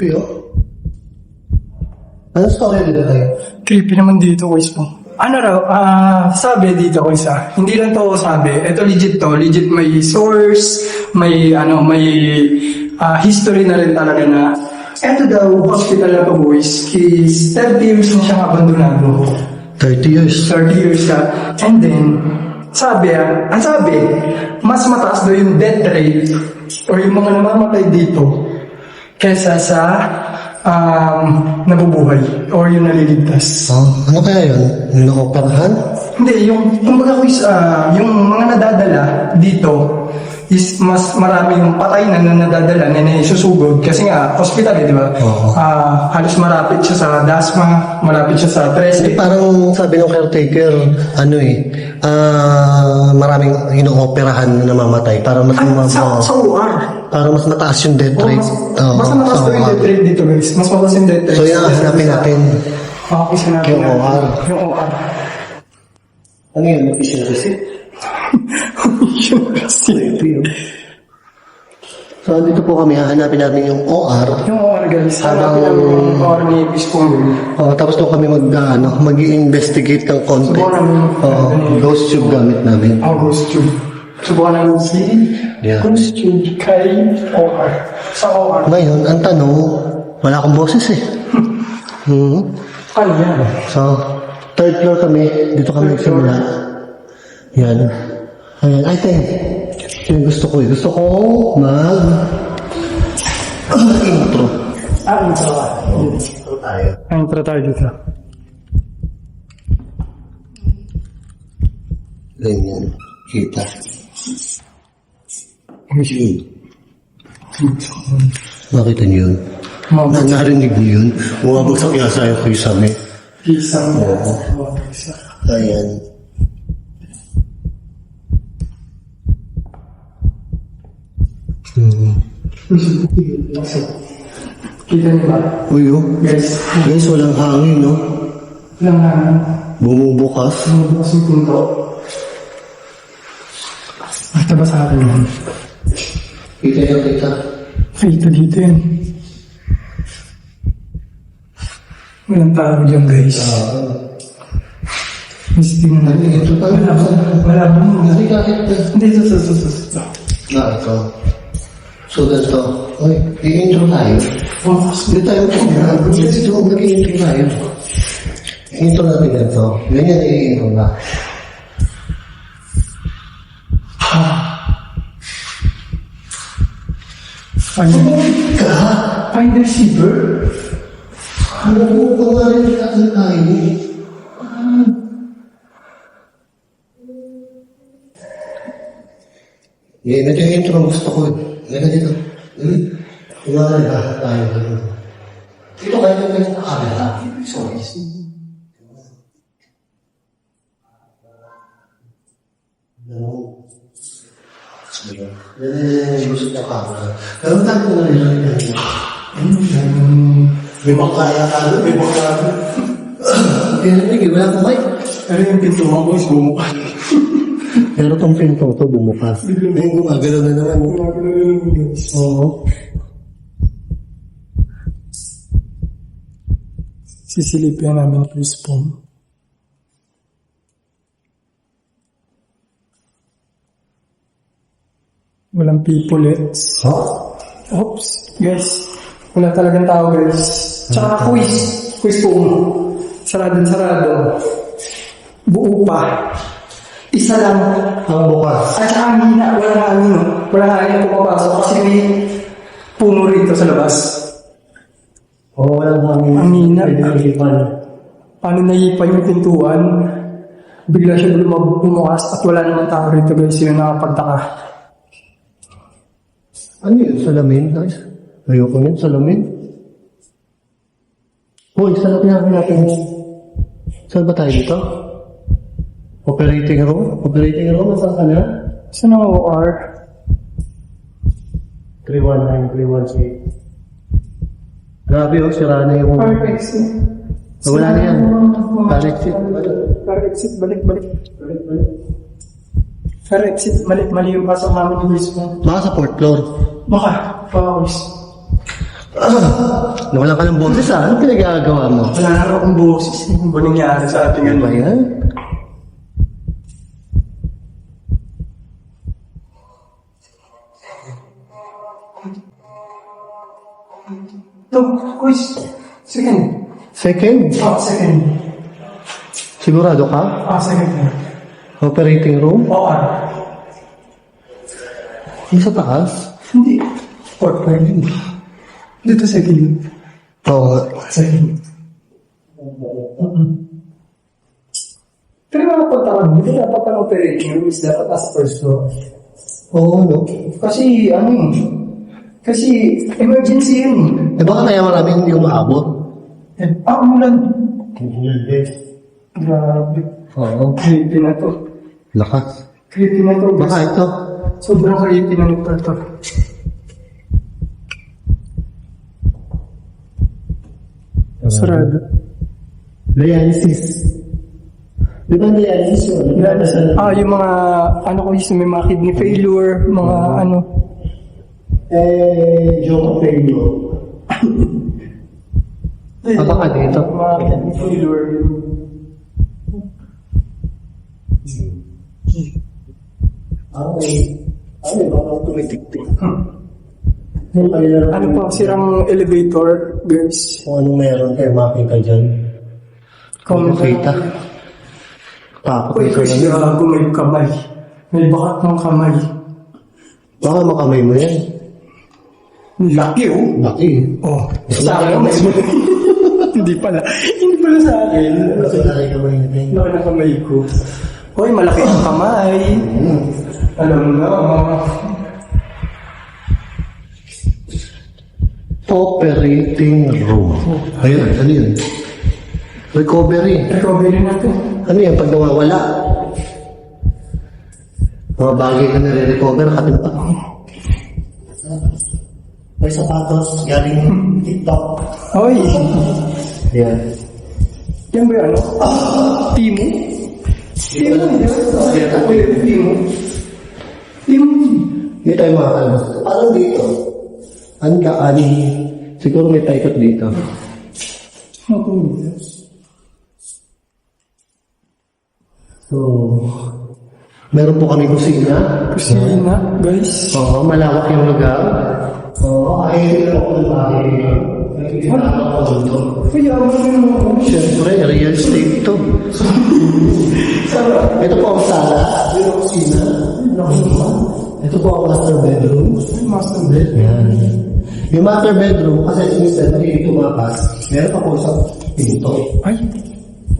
Creepy, oh. Ano story dito tayo? Creepy naman dito, guys po. Ano raw, ah, sabi dito ko isa. Hindi lang to sabi. Ito legit to. Legit may source, may ano, may ah, history na rin talaga na ito daw, hospital na to boys, is 30 years na siyang abandonado. 30 years. 30 years na. And then, sabi, ah, ang sabi, mas mataas daw yung death rate or yung mga namamatay dito kesa sa um, nabubuhay or yung naliligtas. Oh, ano kaya yun? Nakoperahan? Hindi, yung, kumbaga ko is, ah, yung mga nadadala dito is mas marami yung patay na na nadadala na naisusugod kasi nga hospital eh, di ba? Oo. Ah, halos malapit siya sa dasma, malapit siya sa Eh, parang sabi ng caretaker, ano eh, ah, maraming inooperahan na namamatay para mas, ma- sa, sa OR. Para mas mataas yung death Oh, rate. mas, Oo, basta mataas sa daw yung death rate dito guys. Mas mataas yung death rate. So yan, hanapin natin. Okay, sinabi Yung natin. OR. Yung OR. Ano yun? Official receipt? Yung kasi. So, dito po kami, hahanapin natin yung OR. Yung OR guys. Habang- Hanapin namin yung OR ni Bispong. Oh, tapos doon kami mag, ano, mag-investigate ng konti. Subukan namin. Oo, ghost tube gamit namin. Oh, ghost tube. Si Yeah. ghost tube kay OR. Sa OR. Ngayon, ang tanong, wala akong boses eh. Hmm. Yan? So, third floor kami. Dito kami nagsimula. Yan. Ayan. I think, yun yung gusto ko eh. Gusto ko mag... intro. Ah, intro. Intro tayo. Intro tayo dito. Ganyan. Kita. Nakita niyo yun? Na, narinig niyo yun? Bumabagsak yasa yung kuya sa amin. isang Ayan. Hmm. Kita niyo ba? Uy, oh. Guys, Guys, walang hangin, no? lang namin. Bumubukas. Sumubukas yung pinto. Basta ba sa akin yun? Kita yung kita. Dito, dito yun. Walang tao dyan, guys. Mas tingnan natin. Ito pa. Wala ba? Wala ba? Hindi kahit na. Hindi, ito, ito, ito, ito, ito. Ah, ito. So, ganito. Uy, i-intro tayo. Hindi tayo tumira. Dito, mag-i-intro tayo. Intro natin ganito. Ganyan i-intro na. Find, find the receiver. Ano po pa nga rin natin tayo eh. Yeah, medyo intro ang gusto ko. Lagay dito. Hmm? Kumari lahat tayo. Dito kayo ng ganyan na camera. Sorry. No. Sige. Yan yung gusto ng camera. Pero tayo ko na rin lang yan. May makaya ka doon, may makaya ka Pinarinig, wala akong mic. Pero yung pinto mo ko is bumukas. Pero itong pinto to bumukas. Ay, gumagalaw na naman. oh. Oo. Sisilipin namin yung spoon. Walang people eh. Ha? Oops, guys. Wala talagang tao, guys. Tsaka quiz. Quiz po. Sarado, sarado. Buo pa. Isa lang. Ang bukas. At saka ang hina. Walang hangin. no? Walang hangin na pumapasok kasi may puno rito sa labas. Oo, walang hangin. Ang hina. Pinagilipan. Paano naipan yung pintuan? Bigla siya lumab- bumukas at wala namang tao rito, guys. Yun ang nakapagtaka. Ano yun? Salamin, guys? Ayoko yun, salamin. Hoy, saan natin natin yung... Saan ba tayo dito? Operating room? Operating room? Saan ka na? Saan ang OR? 319, 318. Grabe oh, sira na yung... Fire exit. Wala na yan. Fire exit. Fire exit, balik, balik. Fire exit, mali, mali yung pasok namin ni mo. Baka sa fourth floor. Baka, focus. Nawalan ka ng boses ah. Ano pinagagawa mo? Wala na akong boses. Ano ba nangyari sa ating Ano ano? ba yan? Ito, quiz. Second. Second? Ah, second. Sigurado ka? Ah, second. Operating room? Oo. Yung sa taas? Hindi. Fourth part. Dito second. Oo. Second. Pero mga pagtawag, hindi dapat ang operating room is dapat nasa first floor. Oo, no? Kasi, ano eh, kasi emergency yun Eh baka kaya marami hindi umaabot? eh. Ah, umulan. Grabe. Oo. Creepy na to. Lakas. Creepy na to. Baka ito. Sobrang creepy na nito to. Sarado. Dialysis. Di ba dialysis yun? Ah, yung mga, ano ko yung may mga kidney failure, mga ano. Eh, joke failure. Ah, baka dito. Mga kidney failure. Okay. Ano, baka tumitik-tik. Ano pa, sirang elevator, guys. Kung anong meron kayo, makita dyan. Kung makita. Uy, ito kasi lang. gago may kamay. May bakat ng kamay. Baka makamay mo yan. Laki oh. Laki. Oh, sa akin may Hindi pala. Hindi pala sa akin. Kasi laki kamay natin. Laki ng kamay ko. Hoy, malaki ang kamay. Alam mo na. Operating room. Ayun, ano yun? Recovery. Recovery natin. Ano yan pag nawawala? Mga bagay na nare-recover, katimpa. May sapatos, galing TikTok. Hoy, Yan. yan ba yung ano? Timo? Timo, yan. Uy, Timo. Timo. Hindi tayo makakalabas. Parang dito. Ang gaan. Siguro may paikot dito. So, meron po kami kusina. Kusina, guys. Oo, malawak yung lugar. Oo, ay ito po ng Kaya mo yung Siyempre, real estate ito. ito po ang sala. Ito. Ito po ang master bedroom. master bed. Yan. Yung master bedroom, kasi minsan may tumakas, meron pa po sa pinto. Ay,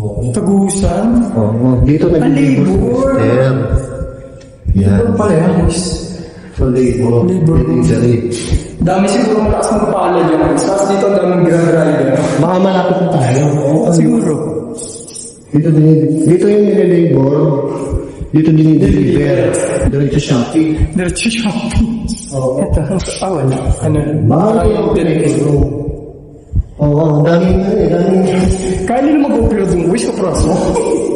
Oo. tagusan. Oo. Dito labor. system. Yan. Ano pala yan? So, labor. Labor. Delivery. Dami siguro malakas ng pala dyan. Tapos dito ang daming grand rider. Baka malapit na tayo. Oo. Siguro. Dito, din, dito yung nililabor. Dito dinideliver. Diretso Shopee. Diretso shopping. Oo. Ito, ah wala. Ano? Baka yung room. Oo, ang daming ano eh, daming... Kaya nila mag-upload yung voice sa proso.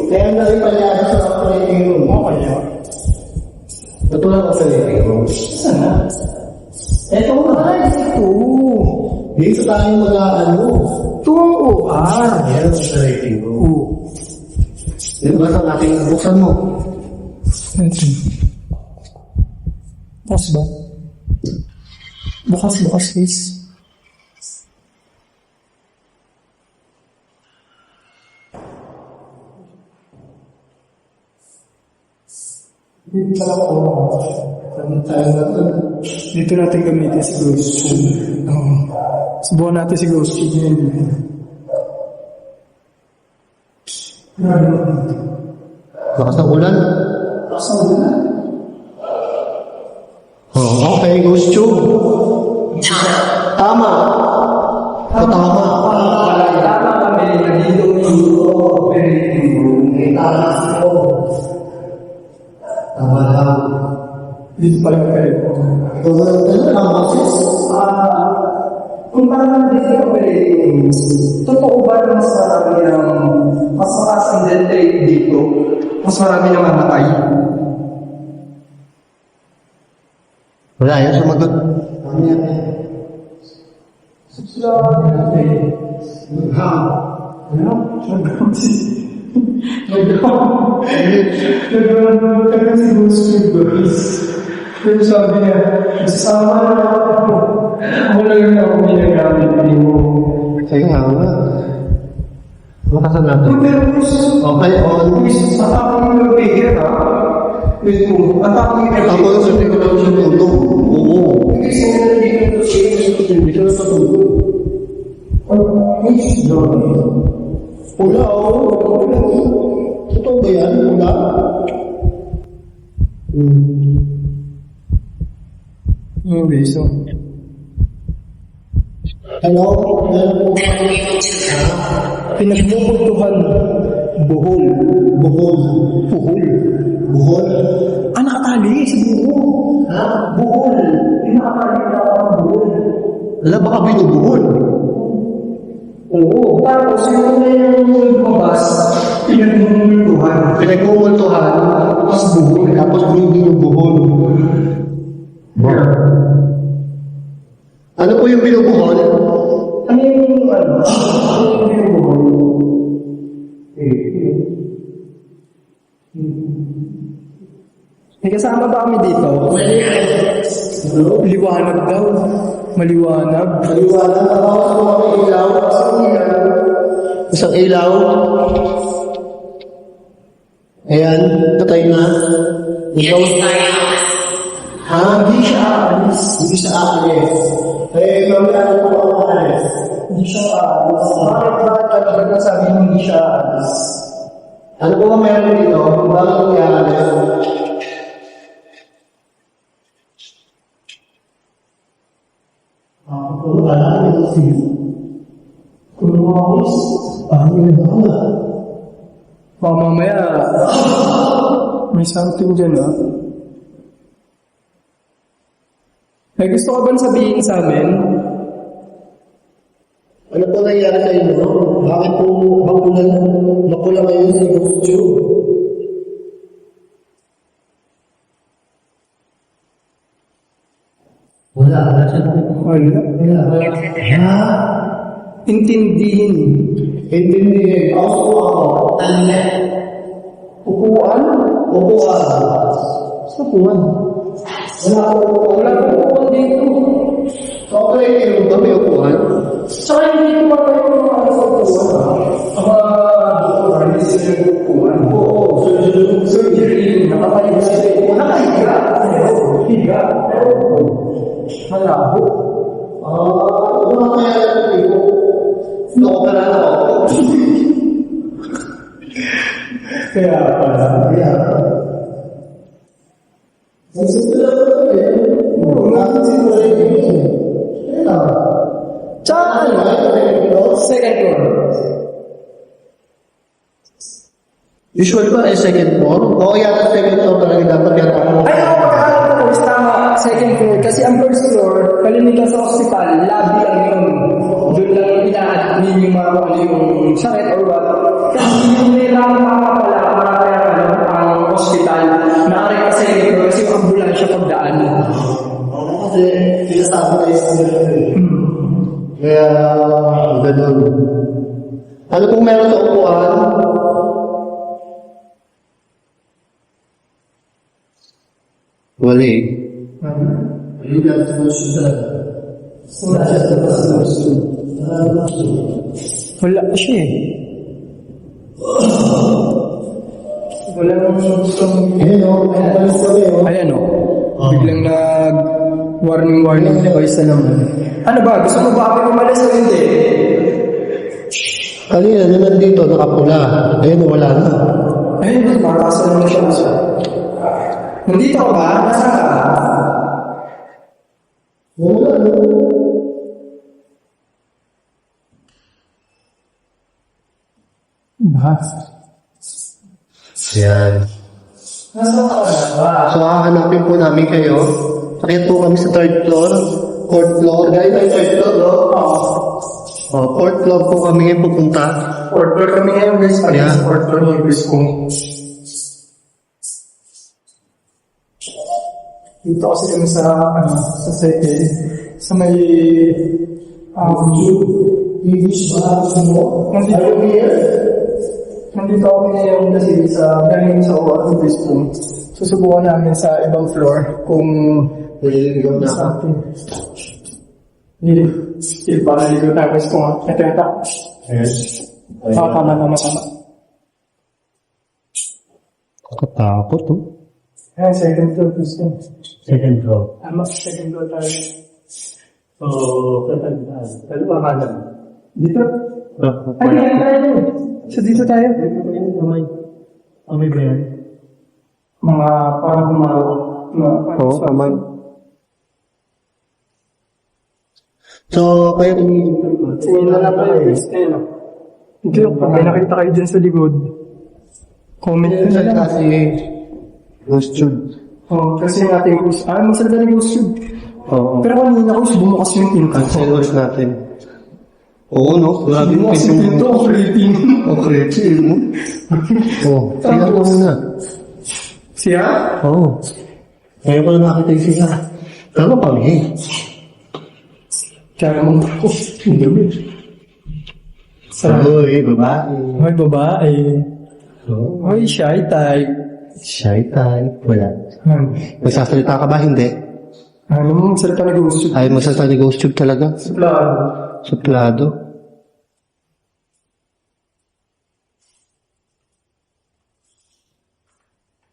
Kaya ang daming palyado sa operating room. Okay yan. Ito lang operating room. Saan na? Eto nga, ito. Dito tayo mag-ano. Ang OR. Ayan ang operating room. Oo. Dito ba ang ating buksan mo? Ito. Bukas ba? Bukas, bukas guys. Pala ko. Dito natin gamitin si Ghost Tube. Oo. Subukan natin si Ghost ngayon. Grabe naman dito. Bakas ng ulan. Oh, okay, Ghost Tube. Tama. Tama. Tama Yung ba ano ang boses? Ah, kung parang dito yung operating room, totoo ba na mas marami ng mas mataas ang death rate dito? Mas marami na mamatay? Wala yan, sumagot. Ano yan? Nagkaroon si Ghost Boys. Pero sabi niya, sasama na ako. Ako lang yung ako ginagamit mo. Kaya nga nga. Makasan natin. Ghost, Okay, on. Atake mo yung bigger ha? Atake mo yung Ako lang sabi ko lang siya tulog. Oo. Hindi sinunod yung Hindi ka na patulog. Pula, oo. Totoo ba yan? Pula? Hmm. Yung beso. Hello? Meron po Pinagbubutuhan. Buhol. Buhol. Buhol. Buhol? Ah, nakatali sa buho. Ha? Buhol. Pinakatali na ang buhol. Wala baka binubuhol. Oo. Tapos yung na yung lumabas, pinagbubutuhan. Pinagmumultuhan. Tapos buhol. Tapos binubuhol. Ano po yung binubuhol? Ano yung ano? Ano yung binubuhol? May kasama ba kami dito? Liwanag daw. Maliwanag. Maliwanag. Po kami ilaw. Isang ilaw. Ayan, patay na. Ikaw. Ha? Hindi siya aalis. Hindi siya aalis. Eh, mamaya po ako aalis. Hindi siya aalis. Bakit bakit talaga nasabi mo hindi siya aalis? Ano po ba meron dito? Bakit hindi aalis? Ako po, wala ka nito siya. Kung umakos, Ah, yun ba nga? baka mamaya may something dyan ah. May gusto ka bang sabihin sa amin? Ano po nangyari sa inyo? Bakit po makulan, makulan kayo sa ghost tube? Wala, wala siya Wala. Wala. Ha? Intindihin. Intindihin. Ako po ako. Ano Upuan? Upuan. Sa upuan. Wala po upuan. Wala po upuan dito. Okay, yung ba may upuan? Saka hindi ko pa kayo mga ano sa upuan. Ang mga doktor, hindi sila upuan. Oo, surgery. Surgery, nakapalit sila. Nakahiga. Higa. Malabo. Ah, ano nga kaya yung ko? Nakopera na ako. Kaya pala. Kaya, Nagsimula ko na Usual ba ay second floor? Oo, yata second floor talaga dapat yata ako. Ay, ako pagkakalam ko, is tama, second floor. Kasi ang first floor, kalimitan sa hospital, lobby lang yun. Doon lang ina-admin yung mga kung ano yung sakit or what. Kasi yung may rampa ka pala, para kaya ano, ang hospital, naari ka sa second floor kasi yung ambulansya pagdaan. Kasi sinasabi na yung eh. Kaya, ganun. Ano kung meron sa upuan? Wali. Ayun lang sa hospital. Wala siya eh. Wala nang gustong... Ayun o, may napalis kami o. Ayan o. Biglang nag warning warning device na naman. Ano ba? Gusto mo ba kami umalis o hindi? Kanina na nandito, nakapula. Ayun, wala na. Ayun, makakasa naman siya. Nandito ka ba? Nasaan ka? Wala na. Ba? Yan. Nasaan ka ba? So, hahanapin po namin kayo. Pakit po kami sa third floor. Fourth floor. Guys, may third floor, no? Oh, fourth floor po kami ngayon pupunta. Fourth floor kami ngayon guys. Pag Yeah. sa floor yung guys ko. Dito kasi kami sa, ano, sa second. Sa may Um, nandito, nandito kami ngayon kasi sa galing sa Oahu Bispo. Susubukan namin sa ibang floor kung Nililigaw na ako. sa atin. Hindi. Sige, baka naligo tayo gusto nga. Ito ito. Yes. Ah, tama, tama, tama. Katakot to. Ayan, second floor gusto. Second floor. Tama, second floor tayo. So, katandaan. Ano ba ka Dito. Ay, dito tayo. So, dito tayo. Kamay. Kamay ba yan? Mga parang mga... mga Oo, kamay. So, kaya Sige na lang. Ayun, oh. Hindi, pag may nakita kayo dyan sa likod, comment nyo na lang. kasi ghost tube. Oh, kasi yung ating ghost, ah, masalita ng ghost tube. Oo. Pero kanina ko, bumukas yung pinto. Cancel ulit natin. Oo, no? Grabe mo. Bumukas yung pinto, creeping. Oh, crazy mo. Oo. Siya ka muna. Siya? Oo. Kaya ko na nakita yung siya. Pero panghi. Kaya mong ako. Ang dumi. Sa... Uy, babae. Hoy, babae. Oo. Hoy, shy type. Shy type. Wala. Hmm. Magsasalita ka ba? Hindi. Ano mong salita ghost tube? Ayaw magsasalita ni ghost tube talaga? Suplado. Suplado.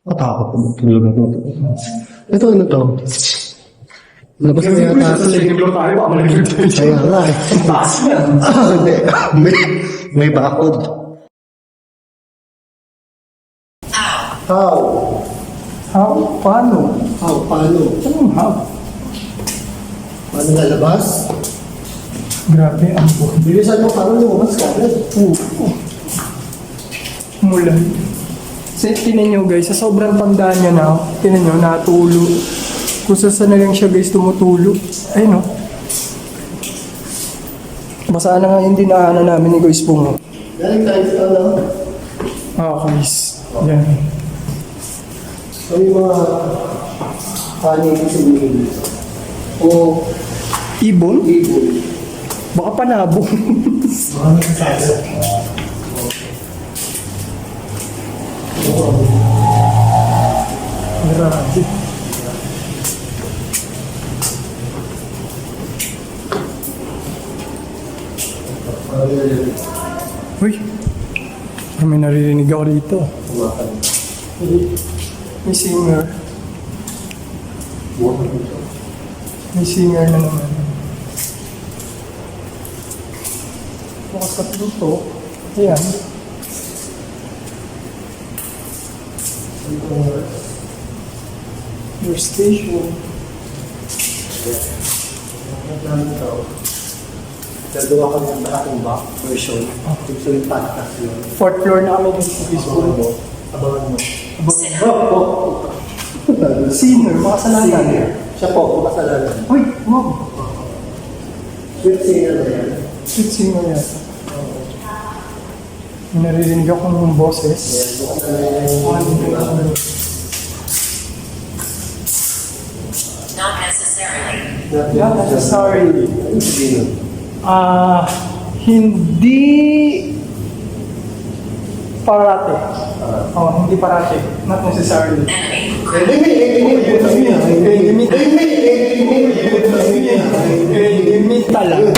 Matakot po tulog ako. Ito ano to? Labas na yata. Sa second floor tayo, baka malaglag tayo. Kaya nga eh. Taas yan. Hindi. may, may bakod. How? How? Paano? How? Paano? Anong how? Paano lalabas? Grabe, ang buhay. Bilisan mo paano lumabas ka agad. Mulan. Kasi tinan nyo guys, sa sobrang tandaan niya na, tinan nyo, natulo. Kung saan na lang siya guys tumutulo. Ayun no. Basa na nga yung dinaanan namin ni Guys Pong. Galing tayo sa ano? Ah, guys. Yan. So yung mga kanin sa mga o Ibon? ibon. Baka panabong. Mga nagsasabi. Grabe. Uy. Parang ako dito. May singer. May singer na naman. Bukas ka dito. Ayan. Your station. Gagawa kami ng back version. Gusto yung podcast yun. Fourth floor na kami dito sa Facebook. Abangan mo. Singer, makasalanan. Siya po, makasalanan. Uy, wow. Sweet singer na yan. Sweet singer yata. May naririnig ako ng boses. Not necessarily. Not necessarily. Ano sabihin Ah, hindi parate. Oh, hindi parate. Not necessarily. Limit talaga.